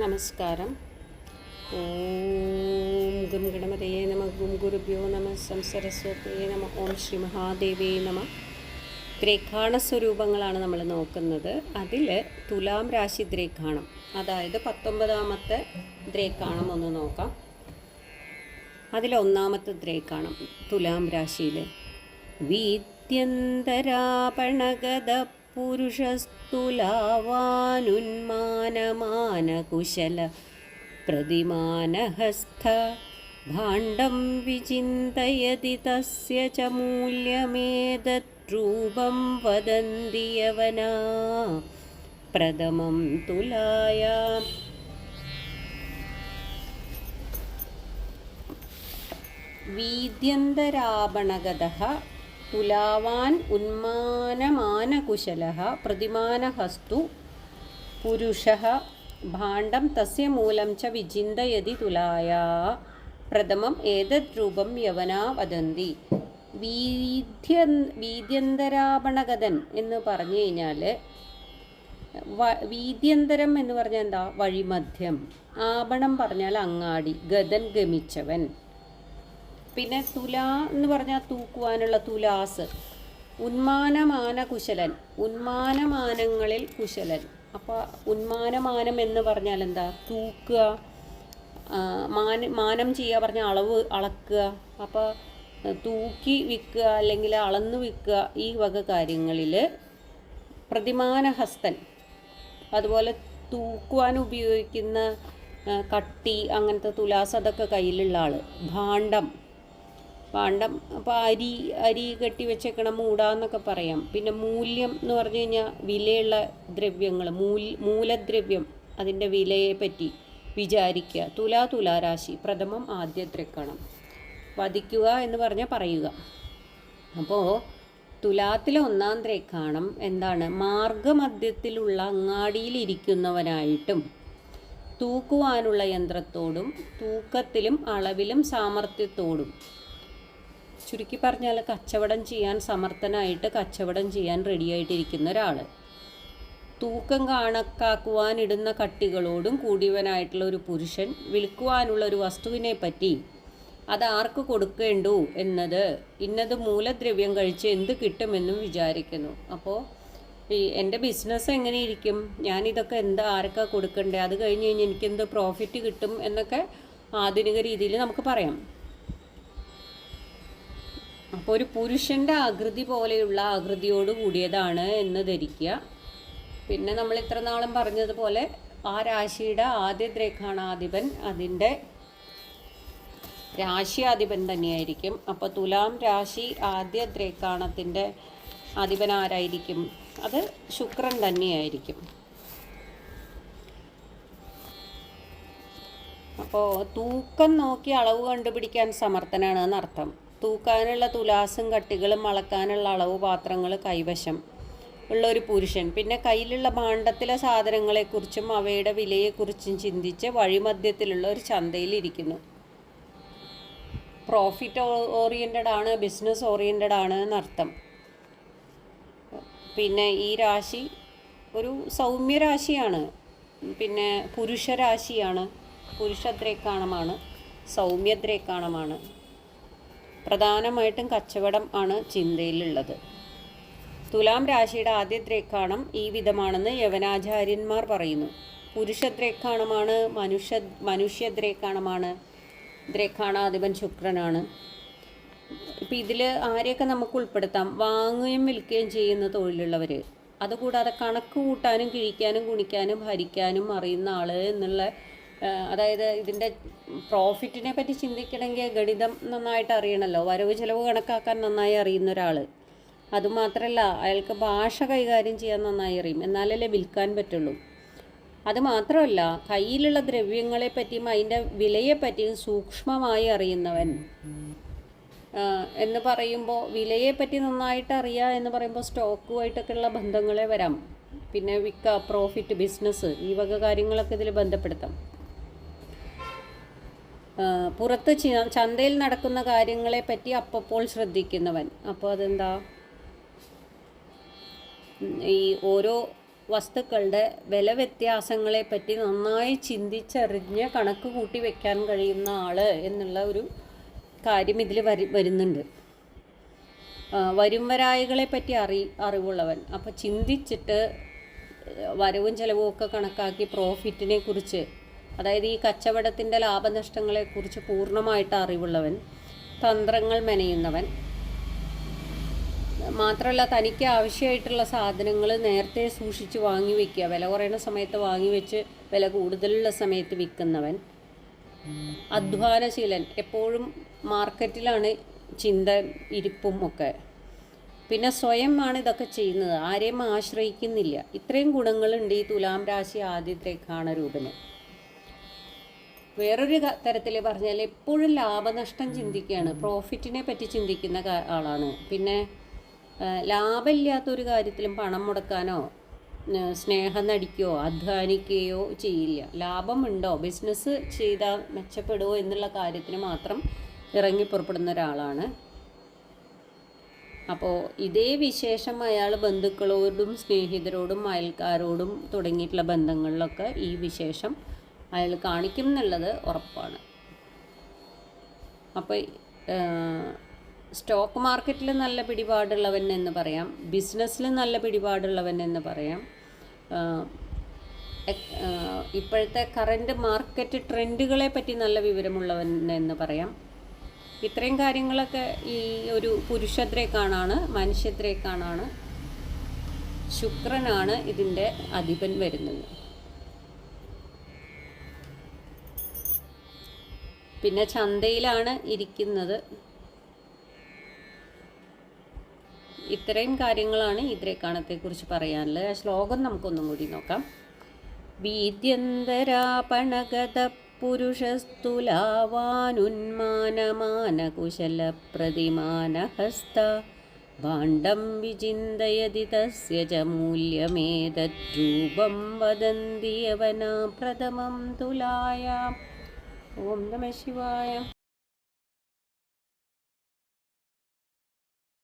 നമസ്കാരം. ഗും ഗണപതയെ നമ ഗും ഗുരുഭ്യോ നമ സംസരസ്വതയെ നമ ഓം ശ്രീ മഹാദേവേ നമ. ദ്രേഖാണ സ്വരൂപങ്ങളാണ് നമ്മൾ നോക്കുന്നത്. അതിൽ തുലാം രാശി ദ്രേഖാണം അതായത് പത്തൊമ്പതാമത്തെ ദ്രേഖാണം ഒന്ന് നോക്കാം. അതിലൊന്നാമത്തെ ദ്രേഖാണം തുലാം രാശിയിൽ വീദ്യന്തരാപണഗത പുരുഷസ്തുലാവാനുന്മാനമാനകുശല പ്രതിമാനഹസ്ഥ ഭാണ്ഡം വിചിന്തയതി തസ്യ ച മൂല്യമേതദ്രൂപം വദന്തി യവനാ പ്രഥമം തുലായാം. വീദ്യന്തരാപണഗത തുലാവാൻ ഉന്മാനമാനകുശല പ്രതിമാനഹസ്തു പുരുഷ ഭാണ്ഡം തസ്യ മൂലം ച വിചിന്തയതി തുലായാ പ്രഥമം ഏതത് രൂപം യവനാ വദന്തി. വീദ്യ വീദ്യന്തരാപണഗതൻ എന്ന് പറഞ്ഞു കഴിഞ്ഞാൽ വീദ്യന്തരം എന്ന് പറഞ്ഞാൽ എന്താ? വഴിമധ്യം. ആപണം പറഞ്ഞാൽ അങ്ങാടി ഗതൻ ഗമിച്ചവൻ. പിന്നെ തുല എന്ന് പറഞ്ഞാൽ തൂക്കുവാനുള്ള തുലാസ്. ഉന്മാനമാന കുശലൻ ഉന്മാനമാനങ്ങളിൽ കുശലൻ. അപ്പോൾ ഉന്മാനമാനം എന്ന് പറഞ്ഞാൽ എന്താ? തൂക്കുക മാന മാനം ചെയ്യുക പറഞ്ഞാൽ അളവ് അളക്കുക. അപ്പോൾ തൂക്കി വിൽക്കുക അല്ലെങ്കിൽ അളന്ന് വിൽക്കുക ഈ വക കാര്യങ്ങളിൽ പ്രതിമാനഹസ്തൻ. അതുപോലെ തൂക്കുവാൻ ഉപയോഗിക്കുന്ന കട്ടി അങ്ങനത്തെ തുലാസ് അതൊക്കെ കയ്യിലുള്ള ആൾ ഭാണ്ഡം. ഭാണ്ഡം അപ്പോൾ അരി അരി കെട്ടി വെച്ചേക്കണം മൂടാന്നൊക്കെ പറയാം. പിന്നെ മൂല്യം എന്ന് പറഞ്ഞു കഴിഞ്ഞാൽ വിലയുള്ള ദ്രവ്യങ്ങൾ മൂൽ മൂലദ്രവ്യം അതിന്റെ വിലയെ പറ്റി വിചാരിക്കുക. തുലാ തുലാരാശി പ്രഥമം ആദ്യ ദ്രക്കണം വധിക്കുക എന്ന് പറഞ്ഞാൽ പറയുക. അപ്പോൾ തുലാത്തിലെ ഒന്നാം ത്രേക്കാണം എന്താണ്? മാർഗമധ്യത്തിലുള്ള അങ്ങാടിയിലിരിക്കുന്നവനായിട്ടും തൂക്കുവാനുള്ള യന്ത്രത്തോടും തൂക്കത്തിലും അളവിലും സാമർഥ്യത്തോടും ചുരുക്കി പറഞ്ഞാൽ കച്ചവടം ചെയ്യാൻ സമർത്ഥനായിട്ട് കച്ചവടം ചെയ്യാൻ റെഡിയായിട്ടിരിക്കുന്ന ഒരാൾ തൂക്കം കാണക്കാക്കുവാനിടുന്ന കട്ടികളോടും കൂടിയവനായിട്ടുള്ള ഒരു പുരുഷൻ വിൽക്കുവാനുള്ള ഒരു വസ്തുവിനെ പറ്റി അത് ആർക്ക് കൊടുക്കേണ്ടു എന്നത് ഇന്നത് മൂലദ്രവ്യം കഴിച്ച് എന്ത് കിട്ടുമെന്നും വിചാരിക്കുന്നു. അപ്പോൾ ഈ എന്റെ ബിസിനസ് എങ്ങനെ ഇരിക്കും ഞാനിതൊക്കെ എന്താ ആർക്കാ കൊടുക്കണ്ടേ? അത് കഴിഞ്ഞ് കഴിഞ്ഞ് എനിക്കെന്ത് പ്രോഫിറ്റ് കിട്ടും എന്നൊക്കെ ആധുനിക രീതിയിൽ നമുക്ക് പറയാം. അപ്പോൾ ഒരു പുരുഷന്റെ ആകൃതി പോലെയുള്ള ആകൃതിയോട് കൂടിയതാണ് എന്ന് ധരിക്കുക. പിന്നെ നമ്മൾ ഇത്ര നാളും പറഞ്ഞതുപോലെ ആ രാശിയുടെ ആദ്യ ദ്രേഖാണാധിപൻ. അതിന്റെ രാശിയാധിപൻ തന്നെയായിരിക്കും. അപ്പോൾ തുലാം രാശി ആദ്യ ദ്രേഖാണത്തിന്റെ അധിപൻ ആരായിരിക്കും? അത് ശുക്രൻ തന്നെയായിരിക്കും. അപ്പോൾ തൂക്കം നോക്കി അളവ് കണ്ടുപിടിക്കാൻ സമർത്ഥനാണ് എന്നർത്ഥം. തൂക്കാനുള്ള തുലാസും കട്ടികളും അളക്കാനുള്ള അളവ് പാത്രങ്ങൾ കൈവശം ഉള്ള ഒരു പുരുഷൻ. പിന്നെ കയ്യിലുള്ള ഭാണ്ഡത്തിലെ സാധനങ്ങളെക്കുറിച്ചും അവയുടെ വിലയെക്കുറിച്ചും ചിന്തിച്ച് വഴിമധ്യത്തിലുള്ള ഒരു ചന്തയിലിരിക്കുന്നു. പ്രോഫിറ്റ് ഓറിയന്റഡ് ആണ് ബിസിനസ് ഓറിയന്റഡ് ആണ് എന്നർത്ഥം. പിന്നെ ഈ രാശി ഒരു സൗമ്യരാശിയാണ്. പിന്നെ പുരുഷരാശിയാണ്. പുരുഷദ്രേക്കാണമാണ് സൗമ്യദ്രേക്കാണമാണ് പ്രധാനമായിട്ടും കച്ചവടം ആണ് ചിന്തയിലുള്ളത്. തുലാം രാശിയുടെ ആദ്യ ത്രേക്കാണം ഈ വിധമാണെന്ന് യവനാചാര്യന്മാർ പറയുന്നു. പുരുഷദ്രേക്കാണമാണ് മനുഷ്യ മനുഷ്യദ്രേക്കാണമാണ് ദ്രേക്കാണാധിപൻ ശുക്രനാണ്. ഇപ്പം ഇതിൽ ആരെയൊക്കെ നമുക്ക് ഉൾപ്പെടുത്താം? വാങ്ങുകയും വിൽക്കുകയും ചെയ്യുന്ന തൊഴിലുള്ളവർ അതുകൂടാതെ കണക്ക് കൂട്ടാനും കിഴിക്കാനും ഗുണിക്കാനും ഭരിക്കാനും അറിയുന്ന ആൾ എന്നുള്ള അതായത് ഇതിന്റെ പ്രോഫിറ്റിനെ പറ്റി ചിന്തിക്കണമെങ്കിൽ ഗണിതം നന്നായിട്ട് അറിയണമല്ലോ വരവ് ചിലവ് കണക്കാക്കാൻ നന്നായി അറിയുന്ന ഒരാൾ അതുമാത്രമല്ല അയാൾക്ക് ഭാഷ കൈകാര്യം ചെയ്യാൻ നന്നായി അറിയും. എന്നാലല്ലേ വിൽക്കാൻ പറ്റുള്ളൂ. അതുമാത്രമല്ല കയ്യിലുള്ള ദ്രവ്യങ്ങളെ പറ്റിയും അതിന്റെ വിലയെപ്പറ്റിയും സൂക്ഷ്മമായി അറിയുന്നവൻ. എന്ന് പറയുമ്പോൾ വിലയെ പറ്റി നന്നായിട്ട് അറിയുക എന്ന് പറയുമ്പോൾ സ്റ്റോക്കുമായിട്ടൊക്കെ ഉള്ള ബന്ധങ്ങളെ വരാം. പിന്നെ വിൽക്കുക പ്രോഫിറ്റ് ബിസിനസ് ഈ വക കാര്യങ്ങളൊക്കെ ഇതിൽ ബന്ധപ്പെടുത്താം. പുറത്ത് ചന്തയിൽ നടക്കുന്ന കാര്യങ്ങളെ പറ്റി അപ്പപ്പോൾ ശ്രദ്ധിക്കുന്നവൻ. അപ്പോൾ അതെന്താ? ഈ ഓരോ വസ്തുക്കളുടെ വില വ്യത്യാസങ്ങളെ പറ്റി നന്നായി ചിന്തിച്ചറിഞ്ഞ് കണക്ക് കൂട്ടി വെക്കാൻ കഴിയുന്ന ആൾ എന്നുള്ള ഒരു കാര്യം ഇതിൽ വരി വരുന്നുണ്ട്. വരുംവരായികളെ വരും വരായികളെ പറ്റി അറി അറിവുള്ളവൻ. അപ്പോൾ ചിന്തിച്ചിട്ട് വരവും ചിലവും ഒക്കെ കണക്കാക്കി പ്രോഫിറ്റിനെ കുറിച്ച് അതായത് ഈ കച്ചവടത്തിന്റെ ലാഭനഷ്ടങ്ങളെക്കുറിച്ച് പൂർണമായിട്ട് അറിവുള്ളവൻ തന്ത്രങ്ങൾ മെനയുന്നവൻ. മാത്രമല്ല തനിക്ക് ആവശ്യമായിട്ടുള്ള സാധനങ്ങൾ നേരത്തെ സൂക്ഷിച്ച് വാങ്ങി വയ്ക്കുക വില കുറയുന്ന സമയത്ത് വാങ്ങി വെച്ച് വില കൂടുതലുള്ള സമയത്ത് വിൽക്കുന്നവൻ. അധ്വാനശീലൻ. എപ്പോഴും മാർക്കറ്റിലാണ് ചിന്ത ഇരിപ്പും ഒക്കെ. പിന്നെ സ്വയമാണ് ഇതൊക്കെ ചെയ്യുന്നത്. ആരെയും ആശ്രയിക്കുന്നില്ല. ഇത്രയും ഗുണങ്ങളുണ്ട് ഈ തുലാം രാശി ആദ്യത്തെ കാണരൂപന് വേറൊരു തരത്തിൽ പറഞ്ഞാൽ എപ്പോഴും ലാഭനഷ്ടം ചിന്തിക്കുകയാണ് പ്രോഫിറ്റിനെ പറ്റി ചിന്തിക്കുന്ന ആളാണ്. പിന്നെ ലാഭമില്ലാത്തൊരു കാര്യത്തിലും പണം മുടക്കാനോ സ്നേഹം നടിക്കുകയോ അധ്വാനിക്കുകയോ ചെയ്യില്ല. ലാഭമുണ്ടോ? ബിസിനസ് ചെയ്താൽ മെച്ചപ്പെടുമോ എന്നുള്ള കാര്യത്തിന് മാത്രം ഇറങ്ങി പുറപ്പെടുന്ന ഒരാളാണ്. അപ്പോൾ ഇതേ വിശേഷം അയാൾ ബന്ധുക്കളോടും സ്നേഹിതരോടും അയൽക്കാരോടും തുടങ്ങിയിട്ടുള്ള ബന്ധങ്ങളിലൊക്കെ ഈ വിശേഷം അയാൾ കാണിക്കും എന്നുള്ളത് ഉറപ്പാണ്. അപ്പോൾ സ്റ്റോക്ക് മാർക്കറ്റിൽ നല്ല പിടിപാടുള്ളവൻ എന്ന് പറയാം ബിസിനസ്സിൽ നല്ല പിടിപാടുള്ളവൻ എന്ന് പറയാം ഇപ്പോഴത്തെ കറന്റ് മാർക്കറ്റ് ട്രെൻഡുകളെ പറ്റി നല്ല വിവരമുള്ളവൻ എന്ന് പറയാം. ഇത്രയും കാര്യങ്ങളൊക്കെ ഈ ഒരു പുരുഷദ്രേക്കാണാണ് മനുഷ്യദ്രേക്കാണാണ് ശുക്രനാണ് ഇതിന്റെ അധിപൻ വരുന്നത്. പിന്നെ ചന്തയിലാണ് ഇരിക്കുന്നത്. ഇത്രയും കാര്യങ്ങളാണ് ഇദ്രേക്കാണത്തെക്കുറിച്ച് പറയാനുള്ളത്. ആ ശ്ലോകം നമുക്കൊന്നും കൂടി നോക്കാം. വീദ്യന്തരാപണഗത പുരുഷസ്തുലാവാനുന്മാനമാനകുശലപ്രതിമാനഹസ്ത ഭാണ്ഡം വിചിന്തയതി മൂല്യമേതദ്രൂപം വദന്തി യവനാ പ്രഥമം തുലായാം. ഓം നമ ശിവായ